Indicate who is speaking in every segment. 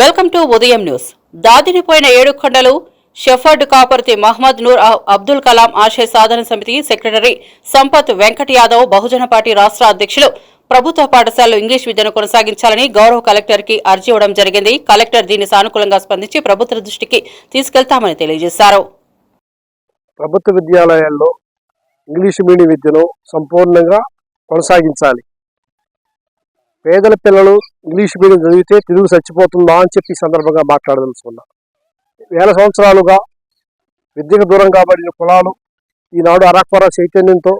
Speaker 1: Welcome to Udayam news. దాదిరిపోయిన Yedukondalu Shepherd Kaparthi Mohammed Noor Abdul Kalam Ashaya Sadhana Samiti secretary Sampath Venkat Yadav Bahujan party రాష్ట్ర అధ్యక్షులు ప్రభుత్వ పాఠశాలలో English విద్యను కొనసాగించాలని గౌరవ కలెక్టర్కి అర్జీ ఇవ్వడం జరిగింది. కలెక్టర్ దీన్ని సానుకూలంగా స్పందించి ప్రభుత్వ దృష్టికి తీసుకెళ్తామని తెలియజేశారు.
Speaker 2: ప్రభుత్వ విద్యాలయాల్లో ఇంగ్లీష్ మీడియం విద్యను సంపూర్ణంగా కొనసాగించాలి. పేదల పిల్లలు ఇంగ్లీష్ మీడియం చదివితే తెలుగు చచ్చిపోతుందా అని చెప్పి సందర్భంగా మాట్లాడదలుచుకున్నా. వేల సంవత్సరాలుగా విద్యకు దూరం కాబడిన కులాలు ఈనాడు అరాక్వర చైతన్యంతో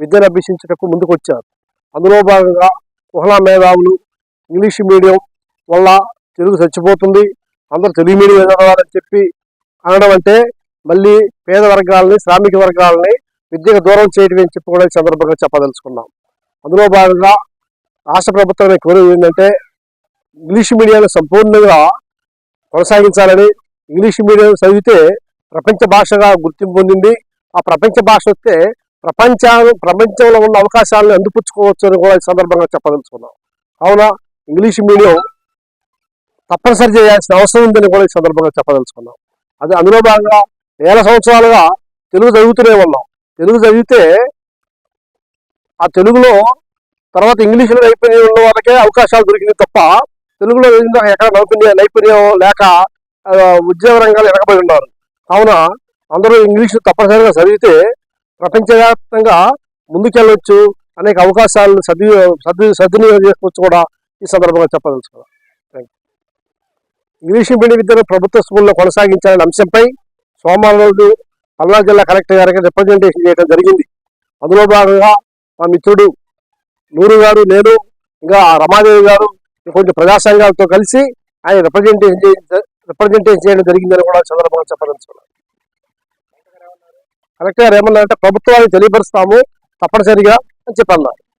Speaker 2: విద్యను అభ్యసించటకు ముందుకొచ్చారు. అందులో భాగంగా కుహలా మేధావులు ఇంగ్లీష్ మీడియం వల్ల తెలుగు చచ్చిపోతుంది అందరూ తెలుగు మీడియం చదవాలని చెప్పి అనడం అంటే మళ్ళీ పేద వర్గాలని శ్రామిక వర్గాలని విద్యకు దూరం చేయడం అని చెప్పి కూడా ఈ సందర్భంగా చెప్పదలుచుకున్నాం. అందులో భాగంగా రాష్ట్ర ప్రభుత్వం కోరేది ఏంటంటే ఇంగ్లీష్ మీడియాన్ని సంపూర్ణంగా కొనసాగించాలని ఇంగ్లీష్ మీడియం చదివితే ప్రపంచ భాషగా గుర్తింపు పొందింది. ఆ ప్రపంచ భాష వస్తే ప్రపంచ ప్రపంచంలో ఉన్న అవకాశాలను అందిపుచ్చుకోవచ్చు అని కూడా ఈ సందర్భంగా చెప్పదలుచుకున్నాం. కావున ఇంగ్లీష్ మీడియం తప్పనిసరి చేయాల్సిన అవసరం ఉందని కూడా ఈ సందర్భంగా చెప్పదలుచుకున్నాం. అది అందులో భాగంగా వేల సంవత్సరాలుగా తెలుగు చదువుతూనే ఉన్నాం. తెలుగు చదివితే ఆ తెలుగులో తర్వాత ఇంగ్లీష్లో నైపుణ్యం ఉన్న వాళ్ళకే అవకాశాలు దొరికింది తప్ప తెలుగులో ఎక్కడ నైపుణ్యం నైపుణ్యం లేక ఉద్యోగ రంగాలు వెనకబడి ఉన్నారు. కావున అందరూ ఇంగ్లీష్ తప్పనిసరిగా చదివితే ప్రపంచవ్యాప్తంగా ముందుకెళ్ళొచ్చు అనేక అవకాశాలను సద్వి సద్వి సద్వినియోగం చేసుకోవచ్చు కూడా ఈ సందర్భంగా చెప్పదలుచుకున్నాను. ఇంగ్లీష్ మీడియం విద్యను ప్రభుత్వ స్కూల్లో కొనసాగించాలనే అంశంపై సోమవారం రోజు పల్నాడు జిల్లా కలెక్టర్ గారికి రిప్రజెంటేషన్ చేయడం జరిగింది. అందులో భాగంగా మా మిత్రుడు నూరు గారు నేను ఇంకా రమాదేవి గారు కొంచెం ప్రజా సంఘాలతో కలిసి ఆయన రిప్రజెంటేషన్ చేయ- రిప్రజెంటేషన్ చేయడం జరిగిందని కూడా చంద్రబాబు చెప్పదలుచుకున్నారు. చెప్పదలుచుకున్నాను కలెక్టర్ గారు ఏమన్నారంటే ప్రభుత్వాన్ని తెలియపరుస్తాము తప్పనిసరిగా అని చెప్పన్నారు.